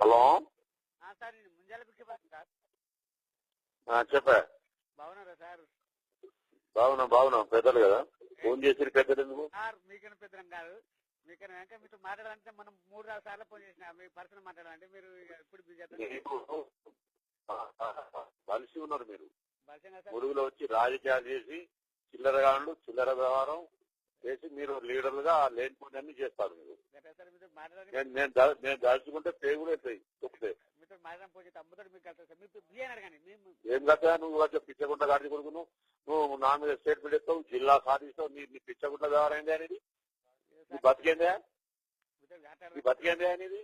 Hello? Sir నేను Munjala sir. చెప్పా. బాగున్నారా సార్? బాగున్నా బాగున్నా. పెద్దలు కదా? ఫోన్ చేసి పెద్దలు ఎందుకు? సార్ మీకైనా పెద్దరం కాదు. మీకైనా వెనక మీతో మాట్లాడాలంటే మనం మూడు నాలుగు సార్లు ఫోన్ చేసిన మీ మాట్లాడాలంటే మీరు ఎప్పుడు కలిసి ఉన్నారు మీరు. మురుగులో వచ్చి రాజకీయాలు చేసి చిల్లరగాళ్ళు చిల్లర వ్యవహారం చేసి మీరు లీడర్లుగా లేనిపోయి అన్ని చేస్తారు మీరు. నేను నేను దాచుకుంటే పేగులు అవుతాయి తొక్కితే ఏం కదా నువ్వు పిచ్చగుంట గాడి కొడుకును. నువ్వు నా మీద స్టేట్మెంట్ ఇస్తావు జిల్లా సాధిస్తావు. నీ నీ పిచ్చగుంట వ్యవహారం ఏంది అనేది? నీ బతికేందా? నీ బతికేందా అనేది?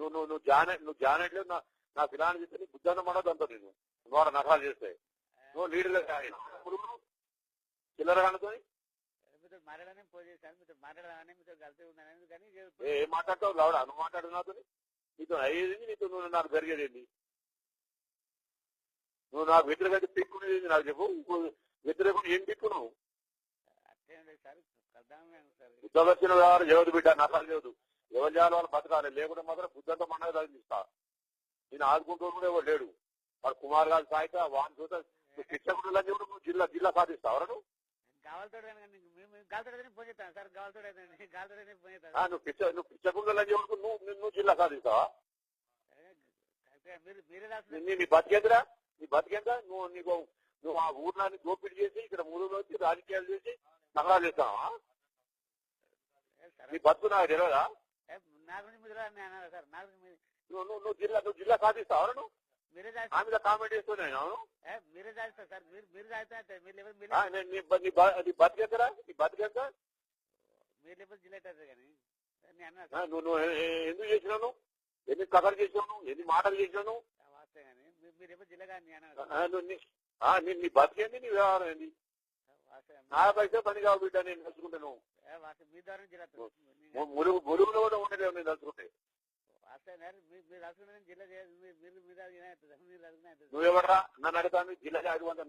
నువ్వు నువ్వు నువ్వు జానే నువ్వు జానట్లేదు నా నా ఫిలాన్ని చెప్తే నీ బుద్ధాన్ని మనదు అంత నేను ద్వారా నకాలు చేస్తే. నువ్వు లీడర్లు చిల్లర కనుకొని మాట్లాడడానికి ఫోన్ చేశాను మీతో మాట్లాడాలని మీతో కలిసి ఉన్నానని కానీ ఏ మాట్లాడతావు? లావుడా నువ్వు మాట్లాడు నాతో అయ్యేది నీతో నువ్వు నాకు జరిగేది నువ్వు నాకు వ్యతిరేకంగా పిక్కునేది నాకు చెప్పు? వ్యతిరేకం ఏం పిక్కు నువ్వు వచ్చిన వ్యవహారం ఎవరు బిడ్డ? నకాలు లేదు. ఎవరు చేయాలి వాళ్ళు బతకాలి. లేకుంటే మాత్రం బుద్ధంతో మన తగ్గిస్తా నేను ఆదుకుంటూ కూడా ఎవరు లేడు. వాడు కుమార్ గారి సాయిత వాన్ పిచ్చకుండలని చెప్పి నువ్వు జిల్లా జిల్లా సాధిస్తావు నువ్వు? గావలతోడు కానీ మేము గావలతోడని ఫోన్ చేస్తాను సార్ గావలతోడు అయితే గావలతోడని ఫోన్ ఆ, చేస్తాను నువ్వు పిచ్చ నువ్వు జిల్లా సాధిస్తావా? మీరు మీరే రాసిన నీ నీ బతికేంద్రా నీ బతికేంద్రా నువ్వు నీకు నువ్వు ఆ ఊర్నాన్ని దోపిడీ చేసి ఇక్కడ మురుగులో వచ్చి రాజకీయాలు చేసి నగరాలు చేస్తావా? నీ బతుకు నాకు తెలియదా నువ్వు నువ్వు జిల్లా నువ్వు జిల్లా సాధిస్తావా నువ్వు? మీరే ఆ రాస్తారు మీద కామెంట్ చేస్తున్నాను మీరే సార్ మీరు నీ నీ కానీ? నువ్వు ఎందుకు చేసినావు ఎన్ని కథలు చేసినావు ఎన్ని మాటలు వాస్తే కానీ మీరు- నీ- బతికేంది నీ వ్యవహారం ఏంది? నా పైసే పని కావు బిడ్డ నేను మీ ద్వారా ము- మురుగు మురుగులో కూడా ఉండలేవు నేను నడుచుకుంటే వాస్తే మీరు మీరు మీరు మీరు నన్ను అడుగుతాను జిల్లా అడుగుతా